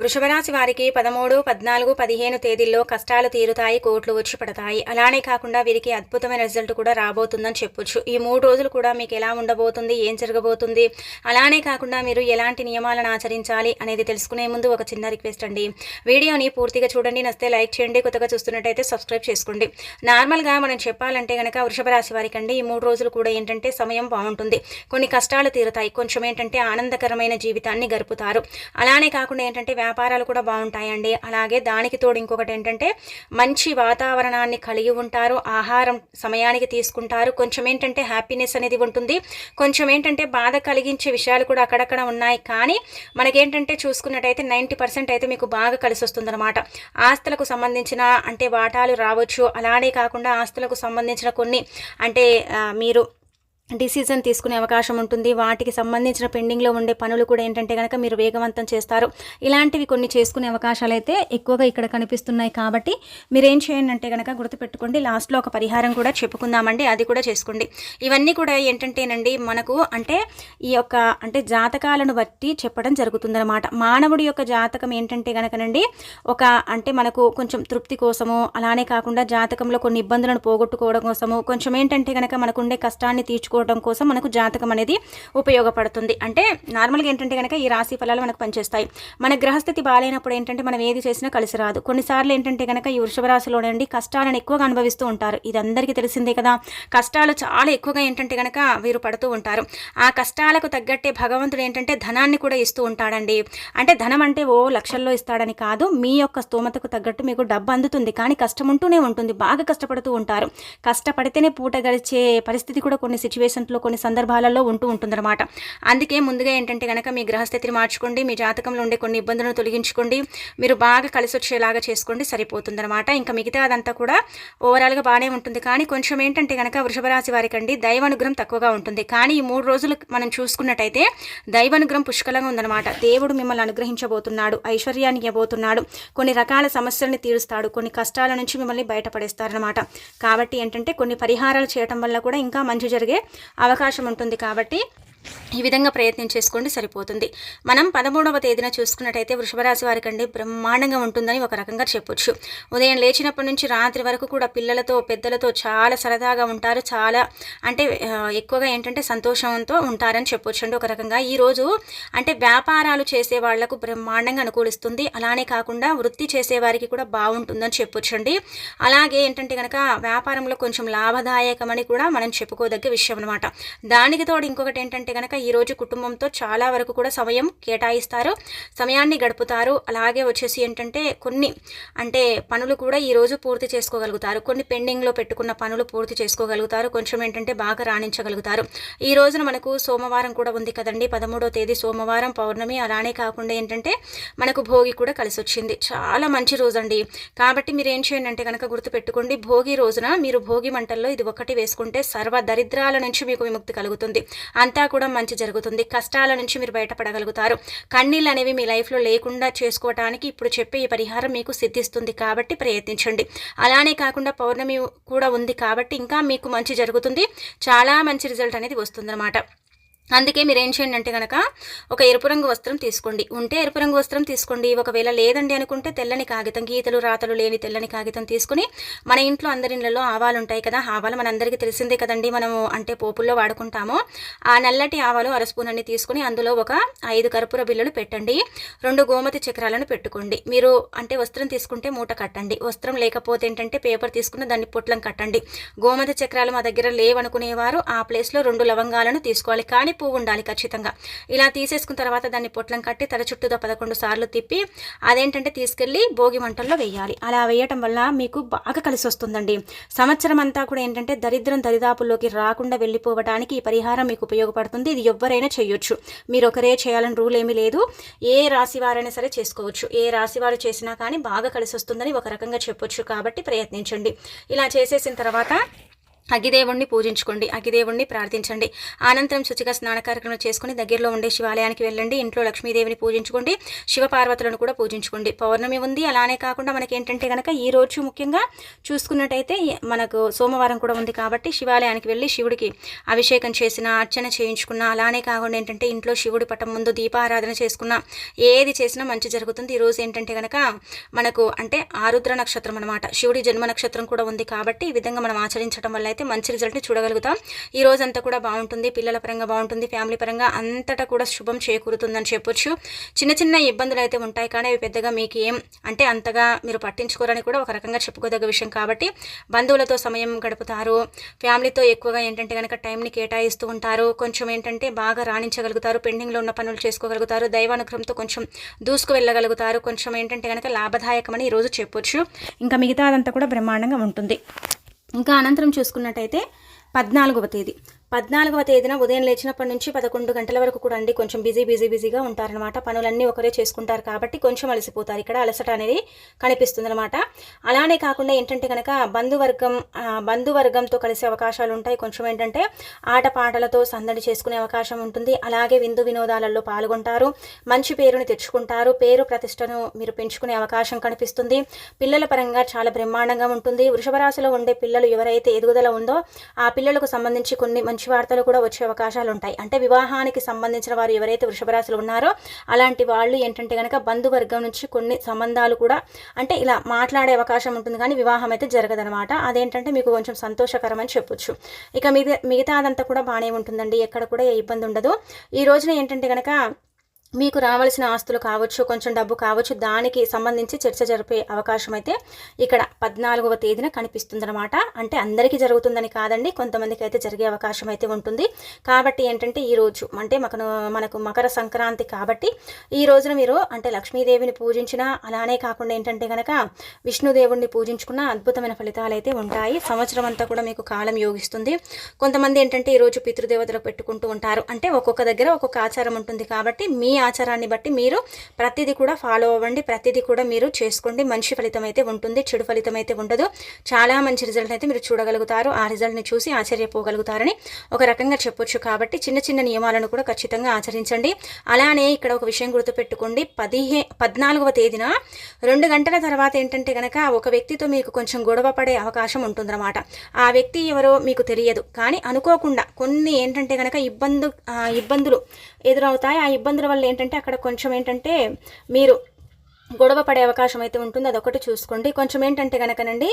వృషభరాశి వారికి పదమూడు పద్నాలుగు పదిహేను తేదీల్లో కష్టాలు తీరుతాయి కోట్లు వచ్చి పడతాయి. అలానే కాకుండా వీరికి అద్భుతమైన రిజల్ట్ కూడా రాబోతుందని చెప్పొచ్చు. ఈ మూడు రోజులు కూడా మీకు ఎలా ఉండబోతుంది ఏం జరగబోతుంది అలానే కాకుండా మీరు ఎలాంటి నియమాలను ఆచరించాలి అనేది తెలుసుకునే ముందు ఒక చిన్న రిక్వెస్ట్ అండి. వీడియోని పూర్తిగా చూడండి నస్తే లైక్ చేయండి కొత్తగా చూస్తున్నట్టయితే సబ్స్క్రైబ్ చేసుకోండి. నార్మల్గా మనం చెప్పాలంటే కనుక వృషభ రాశి వారికి అండి ఈ మూడు రోజులు కూడా ఏంటంటే సమయం బాగుంటుంది. కొన్ని కష్టాలు తీరుతాయి కొంచెం ఏంటంటే ఆనందకరమైన జీవితాన్ని గడుపుతారు. అలానే కాకుండా ఏంటంటే వ్యాపారాలు కూడా బాగుంటాయండి. అలాగే దానికి తోడు ఇంకొకటి ఏంటంటే మంచి వాతావరణాన్ని కలిగి ఉంటారు ఆహారం సమయానికి తీసుకుంటారు. కొంచెం ఏంటంటే హ్యాపీనెస్ అనేది ఉంటుంది. కొంచెం ఏంటంటే బాధ కలిగించే విషయాలు కూడా అక్కడక్కడ ఉన్నాయి. కానీ మనకేంటంటే చూసుకున్నట్టయితే నైంటీ పర్సెంట్ అయితే మీకు బాగా కలిసి వస్తుందన్నమాట ఆస్తులకు సంబంధించిన అంటే వాటాలు రావచ్చు. అలానే కాకుండా ఆస్తులకు సంబంధించిన కొన్ని అంటే మీరు డిసిజన్ తీసుకునే అవకాశం ఉంటుంది. వాటికి సంబంధించిన పెండింగ్లో ఉండే పనులు కూడా ఏంటంటే కనుక మీరు వేగవంతం చేస్తారు. ఇలాంటివి కొన్ని చేసుకునే అవకాశాలు అయితే ఎక్కువగా ఇక్కడ కనిపిస్తున్నాయి కాబట్టి మీరు ఏం చేయండి అంటే కనుక గుర్తుపెట్టుకోండి. లాస్ట్లో ఒక పరిహారం కూడా చెప్పుకుందామండి. అది కూడా చేసుకోండి. ఇవన్నీ కూడా ఏంటంటేనండి మనకు అంటే ఈ యొక్క అంటే జాతకాలను బట్టి చెప్పడం జరుగుతుందన్నమాట. మానవుడి యొక్క జాతకం ఏంటంటే కనుకనండి ఒక అంటే మనకు కొంచెం తృప్తి కోసము అలానే కాకుండా జాతకంలో కొన్ని ఇబ్బందులను పోగొట్టుకోవడం కోసము కొంచెం ఏంటంటే కనుక మనకుండే కష్టాన్ని తీర్చుకో తెలుసుకోవడం కోసం మనకు జాతకం అనేది ఉపయోగపడుతుంది. అంటే నార్మల్గా ఏంటంటే కనుక ఈ రాశి ఫలాలు మనకు పనిచేస్తాయి. మన గ్రహస్థితి బాగాలేనప్పుడు ఏంటంటే మనం ఏది చేసినా కలిసి రాదు. కొన్నిసార్లు ఏంటంటే కనుక ఈ వృషభ రాశిలోనండి కష్టాలను ఎక్కువగా అనుభవిస్తూ ఉంటారు. ఇది అందరికీ తెలిసిందే కదా. కష్టాలు చాలా ఎక్కువగా ఏంటంటే కనుక వీరు పడుతూ ఉంటారు. ఆ కష్టాలకు తగ్గట్టే భగవంతుడు ఏంటంటే ధనాన్ని కూడా ఇస్తూ ఉంటాడండి. అంటే ధనం అంటే ఓ లక్షల్లో ఇస్తాడని కాదు మీ యొక్క స్తోమతకు తగ్గట్టు మీకు డబ్బు అందుతుంది. కానీ కష్టం ఉంటూనే ఉంటుంది. బాగా కష్టపడుతూ ఉంటారు. కష్టపడితేనే పూట గడిచే పరిస్థితి కూడా కొన్ని సిచ్యువేషన్ సిచ్యువేషన్స్లో కొన్ని సందర్భాలలో ఉంటూ ఉంటుందన్నమాట. అందుకే ముందుగా ఏంటంటే కనుక మీ గ్రహస్థితిని మార్చుకోండి మీ జాతకంలో ఉండే కొన్ని ఇబ్బందులను తొలగించుకోండి మీరు బాగా కలిసి వచ్చేలాగా చేసుకోండి సరిపోతుందన్నమాట. ఇంకా మిగతా అదంతా కూడా ఓవరాల్గా బాగానే ఉంటుంది. కానీ కొంచెం ఏంటంటే కనుక వృషభరాశి వారికి అండి దైవానుగ్రహం తక్కువగా ఉంటుంది. కానీ ఈ మూడు రోజులు మనం చూసుకున్నట్టయితే దైవానుగ్రహం పుష్కలంగా ఉందన్నమాట. దేవుడు మిమ్మల్ని అనుగ్రహించబోతున్నాడు ఐశ్వర్యాన్ని ఇవ్వబోతున్నాడు కొన్ని రకాల సమస్యల్ని తీరుస్తాడు కొన్ని కష్టాల నుంచి మిమ్మల్ని బయటపడేస్తారనమాట కాబట్టి ఏంటంటే కొన్ని పరిహారాలు చేయటం వల్ల కూడా ఇంకా మంచి జరిగే అవకాశం ఉంటుంది కాబట్టి ఈ విధంగా ప్రయత్నం చేసుకోండి సరిపోతుంది. మనం పదమూడవ తేదీన చూసుకున్నట్టయితే వృషభరాశి వారి కంటే బ్రహ్మాండంగా ఉంటుందని ఒక రకంగా చెప్పొచ్చు. ఉదయం లేచినప్పటి నుంచి రాత్రి వరకు కూడా పిల్లలతో పెద్దలతో చాలా సరదాగా ఉంటారు. చాలా అంటే ఎక్కువగా ఏంటంటే సంతోషంతో ఉంటారని చెప్పొచ్చు అండి ఒక రకంగా. ఈరోజు అంటే వ్యాపారాలు చేసే వాళ్ళకు బ్రహ్మాండంగా అనుకూలిస్తుంది. అలానే కాకుండా వృత్తి చేసేవారికి కూడా బాగుంటుందని చెప్పొచ్చు అండి. అలాగే ఏంటంటే కనుక వ్యాపారంలో కొంచెం లాభదాయకమని కూడా మనం చెప్పుకోదగ్గ విషయం అనమాట దానికి తోడు ఇంకొకటి ఏంటంటే అంటే కనుక ఈరోజు కుటుంబంతో చాలా వరకు కూడా సమయం కేటాయిస్తారు సమయాన్ని గడుపుతారు. అలాగే వచ్చేసి ఏంటంటే కొన్ని అంటే పనులు కూడా ఈరోజు పూర్తి చేసుకోగలుగుతారు. కొన్ని పెండింగ్లో పెట్టుకున్న పనులు పూర్తి చేసుకోగలుగుతారు. కొంచెం ఏంటంటే బాగా రాణించగలుగుతారు. ఈ రోజున మనకు సోమవారం కూడా ఉంది కదండి. పదమూడో తేదీ సోమవారం పౌర్ణమి. అలానే కాకుండా ఏంటంటే మనకు భోగి కూడా కలిసి వచ్చింది చాలా మంచి రోజు అండి కాబట్టి మీరు ఏం చేయండి అంటే కనుక గుర్తుపెట్టుకోండి. భోగి రోజున మీరు భోగి మంటల్లో ఇది ఒకటి వేసుకుంటే సర్వ దరిద్రాల నుంచి మీకు విముక్తి కలుగుతుంది. అంతా కూడా కూడా మంచి జరుగుతుంది. కష్టాల నుంచి మీరు బయటపడగలుగుతారు. కన్నీళ్ళు అనేవి మీ లైఫ్లో లేకుండా చేసుకోవటానికి ఇప్పుడు చెప్పే ఈ పరిహారం మీకు సిద్ధిస్తుంది కాబట్టి ప్రయత్నించండి. అలానే కాకుండా పౌర్ణమి కూడా ఉంది కాబట్టి ఇంకా మీకు మంచి జరుగుతుంది. చాలా మంచి రిజల్ట్ అనేది వస్తుందన్నమాట. అందుకే మీరు ఏం చేయండి అంటే కనుక ఒక ఎరుపు రంగు వస్త్రం తీసుకోండి. ఉంటే ఎరుపు రంగు వస్త్రం తీసుకోండి. ఒకవేళ లేదండి అనుకుంటే తెల్లని కాగితం గీతలు రాతలు లేని తెల్లని కాగితం తీసుకుని మన ఇంట్లో అందరి ఇళ్ళలో ఆవాలు ఉంటాయి కదా ఆవాలు మనందరికీ తెలిసిందే కదండి. మనము అంటే పోపుల్లో వాడుకుంటాము. ఆ నల్లటి ఆవాలు అరస్పూన్ అన్ని తీసుకుని అందులో ఒక ఐదు కర్పూర బిల్లులు పెట్టండి. రెండు గోమతి చక్రాలను పెట్టుకోండి. మీరు అంటే వస్త్రం తీసుకుంటే మూట కట్టండి. వస్త్రం లేకపోతే ఏంటంటే పేపర్ తీసుకుని దాన్ని పొట్లం కట్టండి. గోమతి చక్రాలు మా దగ్గర లేవనుకునేవారు. ఆ ప్లేస్లో రెండు లవంగాలను తీసుకోవాలి. కానీ పువ్వు ఉండాలి ఖచ్చితంగా. ఇలా తీసేసుకున్న తర్వాత దాన్ని పొట్లం కట్టి తల చుట్టూతో పదకొండు సార్లు తిప్పి అదేంటంటే తీసుకెళ్ళి భోగి మంటల్లో వేయాలి. అలా వేయటం వల్ల మీకు బాగా కలిసి వస్తుందండి. సంవత్సరం అంతా కూడా ఏంటంటే దరిద్రం దరిదాపుల్లోకి రాకుండా వెళ్ళిపోవడానికి ఈ పరిహారం మీకు ఉపయోగపడుతుంది. ఇది ఎవరైనా చేయొచ్చు. మీరు ఒకరే చేయాలని రూల్ ఏమీ లేదు. ఏ రాశి వారైనా సరే చేసుకోవచ్చు. ఏ రాశి వారు చేసినా కానీ బాగా కలిసి వస్తుందని ఒక రకంగా చెప్పొచ్చు. కాబట్టి ప్రయత్నించండి. ఇలా చేసేసిన తర్వాత అగ్గిదేవుణ్ణి పూజించుకోండి అగ్గిదేవుణ్ణి ప్రార్థించండి. అనంతరం శుచిగా స్నాన కార్యక్రమం చేసుకుని దగ్గరలో ఉండే శివాలయానికి వెళ్ళండి. ఇంట్లో లక్ష్మీదేవిని పూజించుకోండి శివపార్వతులను కూడా పూజించుకోండి. పౌర్ణమి ఉంది అలానే కాకుండా మనకి ఏంటంటే కనుక ఈ రోజు ముఖ్యంగా చూసుకున్నట్టయితే మనకు సోమవారం కూడా ఉంది కాబట్టి శివాలయానికి వెళ్ళి శివుడికి అభిషేకం చేసిన అర్చన చేయించుకున్న అలానే కాకుండా ఏంటంటే ఇంట్లో శివుడి పటం ముందు దీపారాధన చేసుకున్న ఏది చేసినా మంచి జరుగుతుంది. ఈరోజు ఏంటంటే కనుక మనకు అంటే ఆరుద్ర నక్షత్రం అనమాట శివుడి జన్మ నక్షత్రం కూడా ఉంది కాబట్టి ఈ విధంగా మనం ఆచరించడం వల్ల అయితే మంచి రిజల్ట్ని చూడగలుగుతాం. ఈ రోజంతా అంతా కూడా బాగుంటుంది పిల్లల పరంగా బాగుంటుంది ఫ్యామిలీ పరంగా అంతటా కూడా శుభం చేకూరుతుందని చెప్పొచ్చు. చిన్న చిన్న ఇబ్బందులు అయితే ఉంటాయి కానీ అవి పెద్దగా మీకు ఏం అంటే అంతగా మీరు పట్టించుకోరని కూడా ఒక రకంగా చెప్పుకోదగ్గ విషయం కాబట్టి బంధువులతో సమయం గడుపుతారు. ఫ్యామిలీతో ఎక్కువగా ఏంటంటే కనుక టైంని కేటాయిస్తూ ఉంటారు. కొంచెం ఏంటంటే బాగా రాణించగలుగుతారు పెండింగ్లో ఉన్న పనులు చేసుకోగలుగుతారు దైవానుగ్రహంతో కొంచెం దూసుకు వెళ్ళగలుగుతారు. కొంచెం ఏంటంటే కనుక లాభదాయకమని ఈరోజు చెప్పొచ్చు. ఇంకా మిగతా అదంతా కూడా బ్రహ్మాండంగా ఉంటుంది. ఇంకా అనంతరం చూసుకున్నట్టయితే పద్నాలుగవ తేదీ. పద్నాలుగవ తేదీన ఉదయం లేచినప్పటి నుంచి పదకొండు గంటల వరకు కూడా అండి కొంచెం బిజీ బిజీ బిజీగా ఉంటారనమాట పనులన్నీ ఒకరే చేసుకుంటారు కాబట్టి కొంచెం అలసిపోతారు. ఇక్కడ అలసట అనేది కనిపిస్తుంది అనమాట అలానే కాకుండా ఏంటంటే కనుక బంధువర్గం బంధువర్గంతో కలిసే అవకాశాలు ఉంటాయి. కొంచెం ఏంటంటే ఆటపాటలతో సందడి చేసుకునే అవకాశం ఉంటుంది. అలాగే విందు వినోదాలలో పాల్గొంటారు. మంచి పేరుని తెచ్చుకుంటారు. పేరు ప్రతిష్టను మీరు పెంచుకునే అవకాశం కనిపిస్తుంది. పిల్లల పరంగా చాలా బ్రహ్మాండంగా ఉంటుంది. వృషభరాశిలో ఉండే పిల్లలు ఎవరైతే ఎదుగుదల ఉందో ఆ పిల్లలకు సంబంధించి కొన్ని మంచి వార్తలు కూడా వచ్చే అవకాశాలు ఉంటాయి అంటే వివాహానికి సంబంధించిన వారు ఎవరైతే వృషభరాశులు ఉన్నారో అలాంటి వాళ్ళు ఏంటంటే కనుక బంధువర్గం నుంచి కొన్ని సంబంధాలు కూడా అంటే ఇలా మాట్లాడే అవకాశం ఉంటుంది కానీ వివాహం అయితే జరగదనమాట అదేంటంటే మీకు కొంచెం సంతోషకరం అని చెప్పొచ్చు. ఇక మిగతా మిగతా అదంతా కూడా బాగానే ఉంటుందండి. ఎక్కడ కూడా ఏ ఇబ్బంది ఉండదు ఈ రోజున ఏంటంటే కనుక మీకు రావాల్సిన ఆస్తులు కావచ్చు కొంచెం డబ్బు కావచ్చు దానికి సంబంధించి చర్చ జరిపే అవకాశం అయితే ఇక్కడ పద్నాలుగవ తేదీన కనిపిస్తుందన్నమాట. అంటే అందరికీ జరుగుతుందని కాదండి కొంతమందికి అయితే జరిగే అవకాశం అయితే ఉంటుంది. కాబట్టి ఏంటంటే ఈ రోజు అంటే మనకు మనకు మకర సంక్రాంతి కాబట్టి ఈ రోజున మీరు అంటే లక్ష్మీదేవిని పూజించిన అలానే కాకుండా ఏంటంటే కనుక విష్ణుదేవుడిని పూజించుకున్న అద్భుతమైన ఫలితాలు అయితే ఉంటాయి. సంవత్సరం అంతా కూడా మీకు కాలం యోగిస్తుంది. కొంతమంది ఏంటంటే ఈరోజు పితృదేవతలు పెట్టుకుంటూ ఉంటారు. అంటే ఒక్కొక్క దగ్గర ఒక్కొక్క ఆచారం ఉంటుంది కాబట్టి మీ ఆచారాన్ని బట్టి మీరు ప్రతిదీ కూడా ఫాలో అవ్వండి ప్రతిదీ కూడా మీరు చేసుకోండి. మంచి ఫలితం అయితే ఉంటుంది చెడు ఫలితం అయితే ఉండదు. చాలా మంచి రిజల్ట్ అయితే మీరు చూడగలుగుతారు. ఆ రిజల్ట్ని చూసి ఆశ్చర్యపోగలుగుతారని ఒక రకంగా చెప్పొచ్చు. కాబట్టి చిన్న చిన్న నియమాలను కూడా ఖచ్చితంగా ఆచరించండి. అలానే ఇక్కడ ఒక విషయం గుర్తుపెట్టుకోండి. పదిహే పద్నాలుగవ తేదీన రెండు గంటల తర్వాత ఏంటంటే కనుక ఒక వ్యక్తితో మీకు కొంచెం గొడవ పడే అవకాశం ఉంటుందన్నమాట. ఆ వ్యక్తి ఎవరో మీకు తెలియదు. కానీ అనుకోకుండా కొన్ని ఏంటంటే కనుక ఇబ్బందు ఇబ్బందులు ఎదురవుతాయి. ఆ ఇబ్బందుల వల్ల ఏంటంటే అక్కడ కొంచెం ఏంటంటే మీరు గొడవ పడే అవకాశం అయితే ఉంటుంది అదొకటి చూసుకోండి. కొంచెం ఏంటంటే కనుకనండి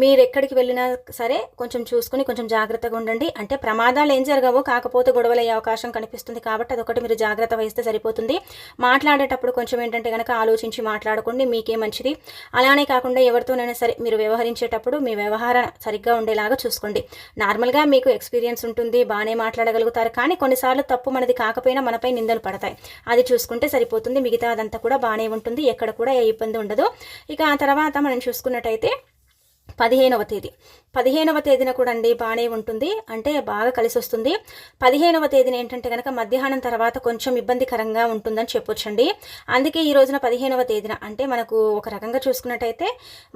మీరు ఎక్కడికి వెళ్ళినా సరే కొంచెం చూసుకుని కొంచెం జాగ్రత్తగా ఉండండి. అంటే ప్రమాదాలు ఏం జరగవు కాకపోతే గొడవలు అయ్యే అవకాశం కనిపిస్తుంది కాబట్టి అదొకటి మీరు జాగ్రత్త వహిస్తే సరిపోతుంది. మాట్లాడేటప్పుడు కొంచెం ఏంటంటే కనుక ఆలోచించి మాట్లాడుకోండి మీకే మంచిది. అలానే కాకుండా ఎవరితోనైనా సరే మీరు వ్యవహరించేటప్పుడు మీ వ్యవహారం సరిగ్గా ఉండేలాగా చూసుకోండి. నార్మల్గా మీకు ఎక్స్పీరియన్స్ ఉంటుంది బాగానే మాట్లాడగలుగుతారు కానీ కొన్నిసార్లు తప్పు మనది కాకపోయినా మనపై నిందలు పడతాయి. అది చూసుకుంటే సరిపోతుంది మిగతా అదంతా కూడా బాగానే ఉంటుంది ఎక్కడ కూడా ఏ ఇబ్బంది ఉండదు. ఇక ఆ తర్వాత మనం చూసుకున్నట్టయితే పదిహేనవ తేదీ. పదిహేనవ తేదీన కూడా అండి బాగానే ఉంటుంది. అంటే బాగా కలిసి వస్తుంది పదిహేనవ తేదీన ఏంటంటే కనుక మధ్యాహ్నం తర్వాత కొంచెం ఇబ్బందికరంగా ఉంటుందని చెప్పొచ్చండి. అందుకే ఈ రోజున పదిహేనవ తేదీన అంటే మనకు ఒక రకంగా చూసుకున్నట్టయితే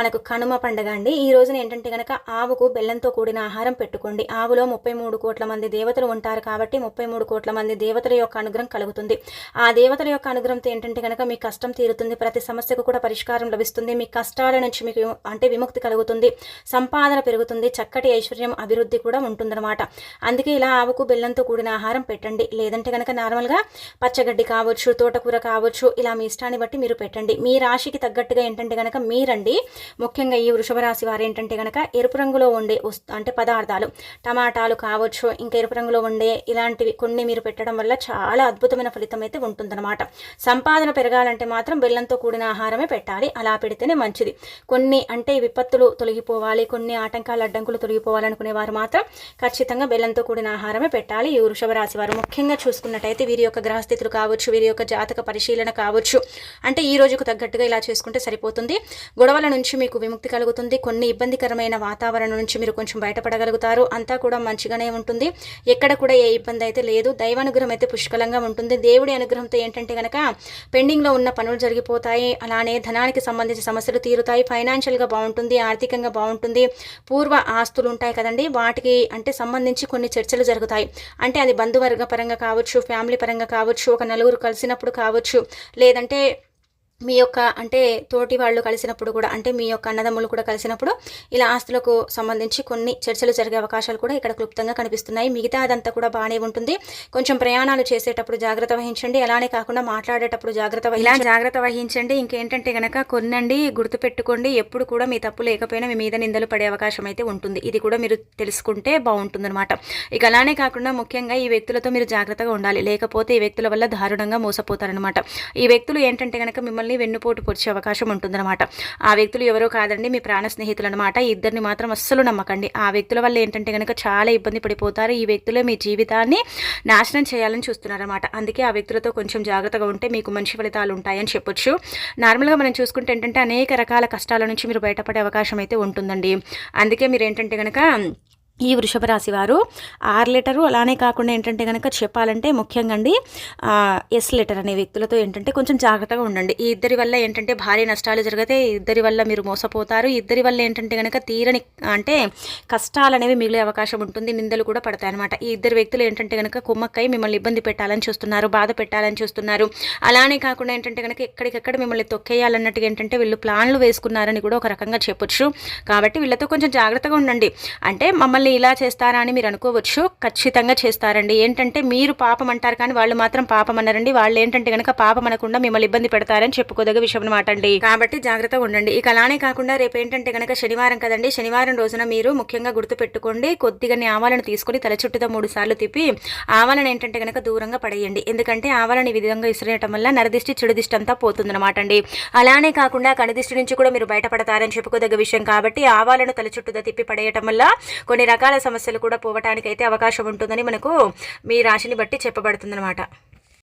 మనకు కనుమ పండగ అండి. ఈ రోజున ఏంటంటే కనుక ఆవుకు బెల్లంతో కూడిన ఆహారం పెట్టుకోండి. ఆవులో ముప్పై మూడు కోట్ల మంది దేవతలు ఉంటారు కాబట్టి ముప్పై మూడు కోట్ల మంది దేవతల యొక్క అనుగ్రహం కలుగుతుంది. ఆ దేవతల యొక్క అనుగ్రహంతో ఏంటంటే కనుక మీ కష్టం తీరుతుంది. ప్రతి సమస్యకు కూడా పరిష్కారం లభిస్తుంది. మీ కష్టాల నుంచి మీకు అంటే విముక్తి కలుగుతుంది. సంపాదన పెరుగుతుంది చక్కటి ఐశ్వర్యం అభివృద్ధి కూడా ఉంటుందన్నమాట. అందుకే ఇలా ఆవుకు బెల్లంతో కూడిన ఆహారం పెట్టండి. లేదంటే కనుక నార్మల్గా పచ్చగడ్డి కావచ్చు తోటకూర కావచ్చు ఇలా మీ ఇష్టాన్ని బట్టి మీరు పెట్టండి. మీ రాశికి తగ్గట్టుగా ఏంటంటే కనుక మీరండి. ముఖ్యంగా ఈ వృషభ రాశి వారు ఏంటంటే కనుక ఎరుపు రంగులో ఉండే అంటే పదార్థాలు. టమాటాలు కావచ్చు ఇంకా ఎరుపు రంగులో ఉండే ఇలాంటివి కొన్ని మీరు పెట్టడం వల్ల చాలా అద్భుతమైన ఫలితం అయితే ఉంటుందన్నమాట. సంపాదన పెరగాలంటే మాత్రం బెల్లంతో కూడిన ఆహారమే పెట్టాలి. అలా పెడితేనే మంచిది. కొన్ని అంటే విపత్తులు తొలగి తొలగిపోవాలి కొన్ని ఆటంకాలు అడ్డంకులు తొలగిపోవాలనుకునే వారు మాత్రం ఖచ్చితంగా బెల్లంతో కూడిన ఆహారమే పెట్టాలి. ఈ వృషభ రాశి వారు ముఖ్యంగా చూసుకున్నట్టయితే వీరి యొక్క గ్రహస్థితులు కావచ్చు వీరి యొక్క జాతక పరిశీలన కావచ్చు. అంటే ఈ రోజుకు తగ్గట్టుగా ఇలా చేసుకుంటే సరిపోతుంది. గొడవల నుంచి మీకు విముక్తి కలుగుతుంది. కొన్ని ఇబ్బందికరమైన వాతావరణం నుంచి మీరు కొంచెం బయటపడగలుగుతారు. అంతా కూడా మంచిగానే ఉంటుంది. ఎక్కడ కూడా ఏ ఇబ్బంది అయితే లేదు. దైవానుగ్రహం అయితే పుష్కలంగా ఉంటుంది. దేవుడి అనుగ్రహంతో ఏంటంటే కనుక పెండింగ్లో ఉన్న పనులు జరిగిపోతాయి. అలానే ధనానికి సంబంధించిన సమస్యలు తీరుతాయి. ఫైనాన్షియల్గా బాగుంటుంది. ఆర్థికంగా విధంగా బాగుంటుంది. పూర్వ ఆస్తులు ఉంటాయి కదండి. వాటికి అంటే సంబంధించి కొన్ని చర్చలు జరుగుతాయి. అంటే అది బంధువర్గ పరంగా కావచ్చు ఫ్యామిలీ పరంగా కావచ్చు ఒక నలుగురు కలిసినప్పుడు కావచ్చు లేదంటే మీ యొక్క అంటే తోటి వాళ్ళు కలిసినప్పుడు కూడా అంటే మీ యొక్క అన్నదమ్ములు కూడా కలిసినప్పుడు ఇలా ఆస్తులకు సంబంధించి కొన్ని చర్చలు జరిగే అవకాశాలు కూడా ఇక్కడ క్లుప్తంగా కనిపిస్తున్నాయి. మిగతా అదంతా కూడా బాగానే ఉంటుంది. కొంచెం ప్రయాణాలు చేసేటప్పుడు జాగ్రత్త వహించండి. అలానే కాకుండా మాట్లాడేటప్పుడు జాగ్రత్త ఇలా జాగ్రత్త వహించండి. ఇంకేంటంటే గనక కొన్నండి గుర్తుపెట్టుకోండి. ఎప్పుడు కూడా మీ తప్పు లేకపోయినా మీ మీద నిందలు పడే అవకాశం అయితే ఉంటుంది. ఇది కూడా మీరు తెలుసుకుంటే బాగుంటుందన్నమాట. ఇక అలానే కాకుండా ముఖ్యంగా ఈ వ్యక్తులతో మీరు జాగ్రత్తగా ఉండాలి. లేకపోతే ఈ వ్యక్తుల వల్ల దారుణంగా మోసపోతారనమాట ఈ వ్యక్తులు ఏంటంటే గనక మిమ్మల్ని మిమ్మల్ని వెన్నుపోటు పొడిచే అవకాశం ఉంటుందన్నమాట. ఆ వ్యక్తులు ఎవరో కాదండి మీ ప్రాణ స్నేహితులు అనమాట ఇద్దరిని మాత్రం అస్సలు నమ్మకండి. ఆ వ్యక్తుల వల్ల ఏంటంటే కనుక చాలా ఇబ్బంది పడిపోతారు. ఈ వ్యక్తులే మీ జీవితాన్ని నాశనం చేయాలని చూస్తున్నారన్నమాట. అందుకే ఆ వ్యక్తులతో కొంచెం జాగ్రత్తగా ఉంటే మీకు మంచి ఫలితాలు ఉంటాయని చెప్పొచ్చు. నార్మల్గా మనం చూసుకుంటే ఏంటంటే అనేక రకాల కష్టాల నుంచి మీరు బయటపడే అవకాశం అయితే ఉంటుందండి. అందుకే మీరు ఏంటంటే కనుక ఈ వృషభ రాశి వారు ఆర్ లెటరు అలానే కాకుండా ఏంటంటే కనుక చెప్పాలంటే ముఖ్యంగా అండి ఎస్ లెటర్ అనే వ్యక్తులతో ఏంటంటే కొంచెం జాగ్రత్తగా ఉండండి. ఈ ఇద్దరి వల్ల ఏంటంటే భారీ నష్టాలు జరిగితే ఇద్దరి వల్ల మీరు మోసపోతారు. ఇద్దరి వల్ల ఏంటంటే కనుక తీరని అంటే కష్టాలు అనేవి మిగిలే అవకాశం ఉంటుంది నిందలు కూడా పడతాయి అనమాట ఈ ఇద్దరు వ్యక్తులు ఏంటంటే కనుక కుమ్మక్కై మిమ్మల్ని ఇబ్బంది పెట్టాలని చూస్తున్నారు బాధ పెట్టాలని చూస్తున్నారు. అలానే కాకుండా ఏంటంటే కనుక ఎక్కడికెక్కడ మిమ్మల్ని తొక్కేయాలన్నట్టుగా ఏంటంటే వీళ్ళు ప్లాన్లు వేసుకున్నారని కూడా ఒక రకంగా చెప్పొచ్చు. కాబట్టి వీళ్ళతో కొంచెం జాగ్రత్తగా ఉండండి. అంటే మమ్మల్ని మళ్ళీ ఇలా చేస్తారా అని మీరు అనుకోవచ్చు. ఖచ్చితంగా చేస్తారండి. ఏంటంటే మీరు పాపం అంటారు కానీ వాళ్ళు మాత్రం పాపం అన్నారండి వాళ్ళు ఏంటంటే కనుక పాపం అనకుండా మిమ్మల్ని ఇబ్బంది పెడతారని చెప్పుకోదగ్గ విషయం అనమాట అండి. కాబట్టి జాగ్రత్తగా ఉండండి. ఇక అలానే కాకుండా రేపు ఏంటంటే కనుక శనివారం కదండి. శనివారం రోజున మీరు ముఖ్యంగా గుర్తుపెట్టుకోండి. కొద్దిగా ఆవాలను తీసుకుని తల చుట్టూతో మూడు సార్లు తిప్పి ఆవాలను ఏంటంటే కనుక దూరంగా పడేయండి. ఎందుకంటే ఆవాలను ఈ విధంగా విసిరేయటం వల్ల నరదిష్టి చెడుదిష్టి అంతా పోతుందన్నమాట అండి. అలానే కాకుండా కనుదిష్టి నుంచి కూడా మీరు బయటపడతారని చెప్పుకోదగ్గ విషయం కాబట్టి ఆవాలను తల చుట్టూతో తిప్పి పడేయటం వల్ల కొన్ని రకాల రకాల సమస్యలు కూడా పోవటానికి అయితే అవకాశం ఉంటుందని మనకు మీ రాశిని బట్టి చెప్పబడుతుందన్నమాట.